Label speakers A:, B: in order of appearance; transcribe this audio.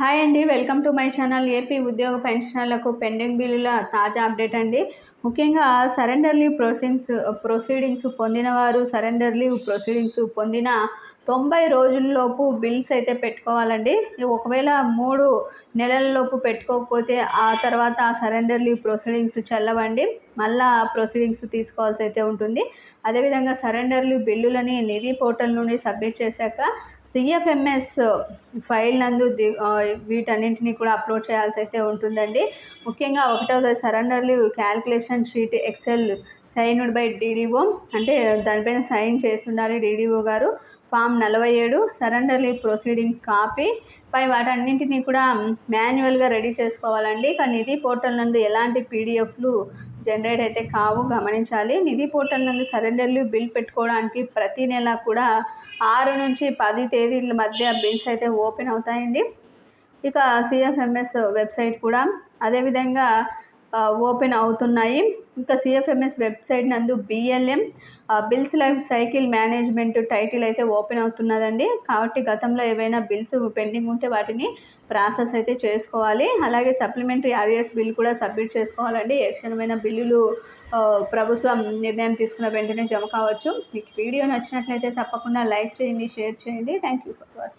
A: Hi అండి welcome to my channel. AP ఉద్యోగ పెన్షనర్లకు పెండింగ్ బిల్లుల తాజా అప్డేట్ అండి. ముఖ్యంగా సరెండర్ లీవ్ ప్రొసీడింగ్స్ ప్రొసీడింగ్స్ పొందిన వారు సరెండర్ లీవ్ ప్రొసీడింగ్స్ పొందిన తొంభై రోజుల్లోపు బిల్స్ అయితే పెట్టుకోవాలండి. ఒకవేళ మూడు నెలలలోపు పెట్టుకోకపోతే ఆ తర్వాత సరెండర్ లీవ్ ప్రొసీడింగ్స్ చల్లవండి. మళ్ళా ప్రొసీడింగ్స్ తీసుకోవాల్సి అయితే ఉంటుంది. అదేవిధంగా సరెండర్ లీవ్ బిల్లులని నిధి పోర్టల్ నుండి సబ్మిట్ చేశాక సిఎఫ్ఎంఎస్ ఫైల్ నందు వీటన్నింటినీ కూడా అప్లోడ్ చేయాల్సి అయితే ఉంటుందండి. ముఖ్యంగా ఒకటవది surrender leave calculation sheet excel signed by DDO. అంటే దానిపైన సైన్ చేసి ఉండాలి డీడీఓ గారు. ఫామ్ నలభై ఏడు సరెండర్ లీవ్ ప్రొసీడింగ్ కాపీ. పై వాటన్నింటినీ కూడా మాన్యువల్గా రెడీ చేసుకోవాలండి. కానీ నిధి పోర్టల్ నందు ఎలాంటి పీడిఎఫ్లు జనరేట్ అయితే కావు గమనించాలి. నిధి పోర్టల్ నందు సరెండర్ లీవ్ బిల్ పెట్టుకోవడానికి ప్రతి నెల కూడా ఆరు నుంచి పది తేదీల మధ్య బిల్స్ అయితే ఓపెన్ అవుతాయండి. ఇక సిఎఫ్ఎంఎస్ వెబ్సైట్ కూడా. అదేవిధంగా ఓపెన్ అవుతున్నాయి. ఇంకా సిఎఫ్ఎంఎస్ వెబ్సైట్ నందు BLM bills life cycle management title అయితే ఓపెన్ అవుతున్నదండి. కాబట్టి గతంలో ఏవైనా బిల్స్ పెండింగ్ ఉంటే వాటిని ప్రాసెస్ అయితే చేసుకోవాలి. అలాగే సప్లిమెంటరీ అరియర్స్ బిల్ కూడా సబ్మిట్ చేసుకోవాలండి. ఏ క్షణమైన బిల్లులు ప్రభుత్వం నిర్ణయం తీసుకున్న వెంటనే జమ కావచ్చు. మీకు వీడియో నచ్చినట్లయితే తప్పకుండా లైక్ చేయండి షేర్ చేయండి. Thank you for watching